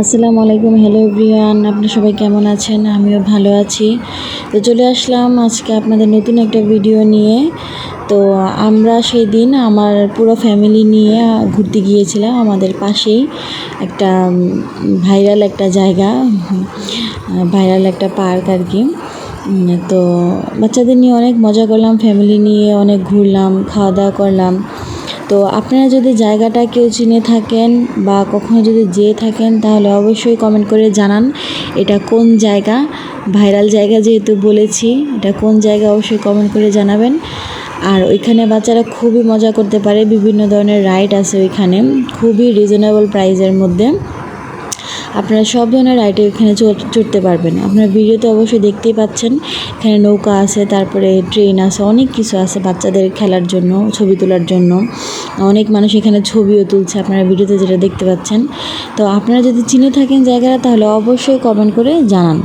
আসসালামু আলাইকুম hello everyone আপনারা সবাই কেমন আছেন? আমিও ভালো আছি। তো চলে আসলাম আজকে আপনাদের নতুন একটা ভিডিও নিয়ে। তো আমরা সেই দিন আমার পুরো ফ্যামিলি নিয়ে ঘুরতে গিয়েছিলাম আমাদের পাশেই একটা ভাইরাল একটা জায়গা ভাইরাল একটা পার্ক আর কি। তো বাচ্চাদের নিয়ে অনেক মজা করলাম ফ্যামিলি নিয়ে অনেক ঘুরলাম খাওয়া দাওয়া করলাম। তো আপনারা যদি জায়গাটা কেউ চিনে থাকেন বা কখনো যদি যেয়ে থাকেন, তাহলে অবশ্যই কমেন্ট করে জানান। এটা কোন জায়গা? ভাইরাল জায়গা যেহেতু বলেছি, এটা কোন জায়গা অবশ্যই কমেন্ট করে জানাবেন। আর ওইখানে বাচ্চারা খুবই মজা করতে পারে, বিভিন্ন ধরনের রাইড আছে ওইখানে, খুবই রিজনেবল প্রাইজের মধ্যে। আপনারা সব ধরনের রাইডে এখানে চড়- চড়তে পারবেন। আপনারা ভিডিওতে অবশ্যই দেখতেই পাচ্ছেন। এখানে নৌকা আছে, তারপরে ট্রেন আছে, অনেক কিছু আছে বাচ্চাদের খেলার জন্য, ছবি তোলার জন্য। অনেক মানুষ এখানে ছবিও তুলছে, আপনারা ভিডিওতে যেটা দেখতে পাচ্ছেন। তো আপনারা যদি চিনে থাকেন জায়গাটা, তাহলে অবশ্যই কমেন্ট করে জানান।